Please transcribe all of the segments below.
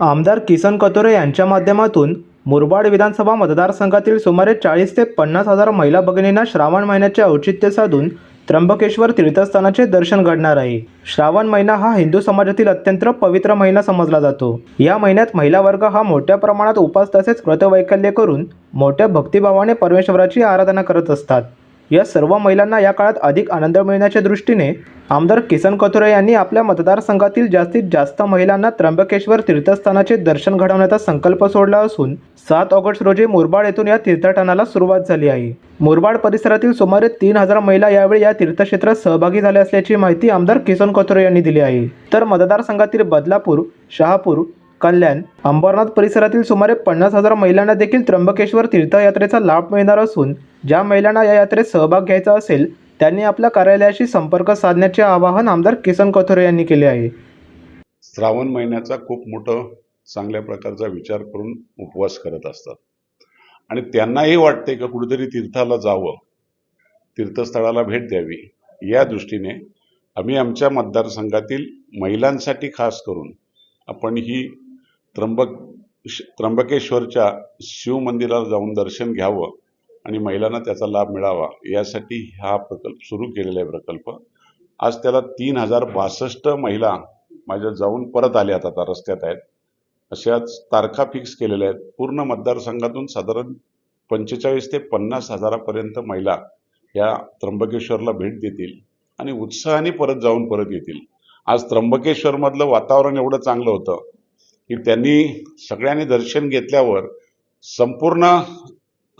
आमदार किसन कतोरे यांच्या माध्यमातून मुरबाड विधानसभा मतदारसंघातील सुमारे चाळीस ते पन्नास हजार महिला भगिनींना श्रावण महिन्याचे औचित्य साधून त्र्यंबकेश्वर तीर्थस्थानाचे दर्शन घडणार आहे. श्रावण महिना हा हिंदू समाजातील अत्यंत पवित्र महिना समजला जातो. या महिन्यात महिला वर्ग हा मोठ्या प्रमाणात उपास तसेच व्रतवैकल्य करून मोठ्या भक्तिभावाने परमेश्वराची आराधना करत असतात. या सर्व महिलांना या काळात अधिक आनंद मिळण्याच्या दृष्टीने आमदार किसन कथोरे यांनी आपल्या मतदारसंघातील जास्तीत जास्त महिलांना त्र्यंबकेश्वर तीर्थस्थानाचे दर्शन घडवण्याचा संकल्प सोडला असून सात ऑगस्ट रोजी मुरबाड येथून या तीर्थाटनाला सुरुवात झाली आहे. मुरबाड परिसरातील सुमारे तीन हजार महिला यावेळी या तीर्थक्षेत्रात सहभागी झाल्या असल्याची माहिती आमदार किसन कथोरे यांनी दिली आहे. तर मतदारसंघातील बदलापूर शहापूर कल्याण अंबरनाथ परिसरातील सुमारे पन्नास हजार महिलांना देखील त्र्यंबकेश्वर तीर्थयात्रेचा लाभ मिळणार असून ज्या महिलांना या यात्रेत सहभाग घ्यायचा असेल त्यांनी आपल्या कार्यालयाशी संपर्क साधण्याचे आवाहन आमदार किसन कथोरे यांनी केले आहे. श्रावण महिन्याचा खूप मोठं चांगल्या प्रकारचा विचार करून उपवास करत असतात. आणि त्यांनाही वाटते का कुठेतरी तीर्थाला जावं तीर्थस्थळाला भेट द्यावी या दृष्टीने आम्ही आमच्या मतदारसंघातील महिलांसाठी खास करून आपण ही त्र्यंबक श- त्र्यंबकेश्वरच्या शिवमंदिराला जाऊन दर्शन घ्यावं आणि महिलांना त्याचा लाभ मिळावा यासाठी हा प्रकल्प सुरू केलेला आहे प्रकल्प. आज त्याला तीन हजार बासष्ट महिला माझ्या जाऊन परत आल्यात आता रस्त्यात आहेत. अशाच तारखा फिक्स केलेल्या आहेत. पूर्ण मतदारसंघातून साधारण पंचेचाळीस ते पन्नास हजारापर्यंत महिला या त्र्यंबकेश्वरला भेट देतील आणि उत्साहाने परत जाऊन परत येतील. आज त्र्यंबकेश्वरमधलं वातावरण एवढं चांगलं होतं की त्यांनी सगळ्यांनी दर्शन घेतल्यावर संपूर्ण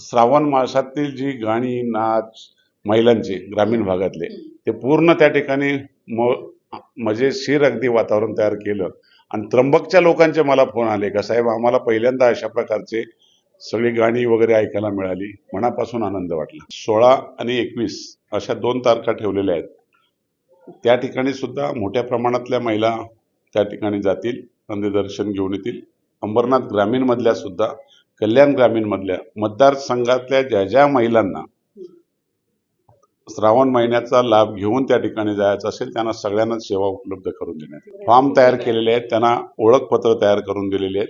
श्रावण मासातील जी गाणी नाच महिलांचे ग्रामीण भागातले ते पूर्ण त्या ठिकाणी म मजेशीर अगदी वातावरण तयार केलं. आणि त्र्यंबकच्या लोकांचे मला फोन आले का साहेब आम्हाला पहिल्यांदा अशा प्रकारचे सगळी गाणी वगैरे ऐकायला मिळाली. मनापासून आनंद वाटला. सोळा आणि एकवीस अशा दोन तारखा ठेवलेल्या आहेत. त्या ठिकाणी सुद्धा मोठ्या प्रमाणातल्या महिला त्या ठिकाणी जातील दर्शन घेऊन येतील. अंबरनाथ ग्रामीणमधल्या सुद्धा कल्याण ग्रामीणमधल्या मतदारसंघातल्या ज्या ज्या महिलांना श्रावण महिन्याचा लाभ घेऊन त्या ठिकाणी जायचं असेल त्यांना सगळ्यांनाच सेवा उपलब्ध करून देण्यात फॉर्म तयार केलेले आहेत त्यांना ओळखपत्र तयार करून दिलेले आहेत.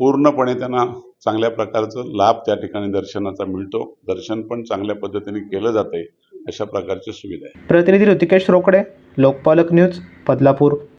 पूर्णपणे त्यांना चांगल्या प्रकारचं लाभ त्या ठिकाणी दर्शनाचा मिळतो. दर्शन पण चांगल्या पद्धतीने केलं जाते अशा प्रकारची सुविधा आहे. प्रतिनिधी ऋतिकेश रोकडे लोकपालक न्यूज बदलापूर.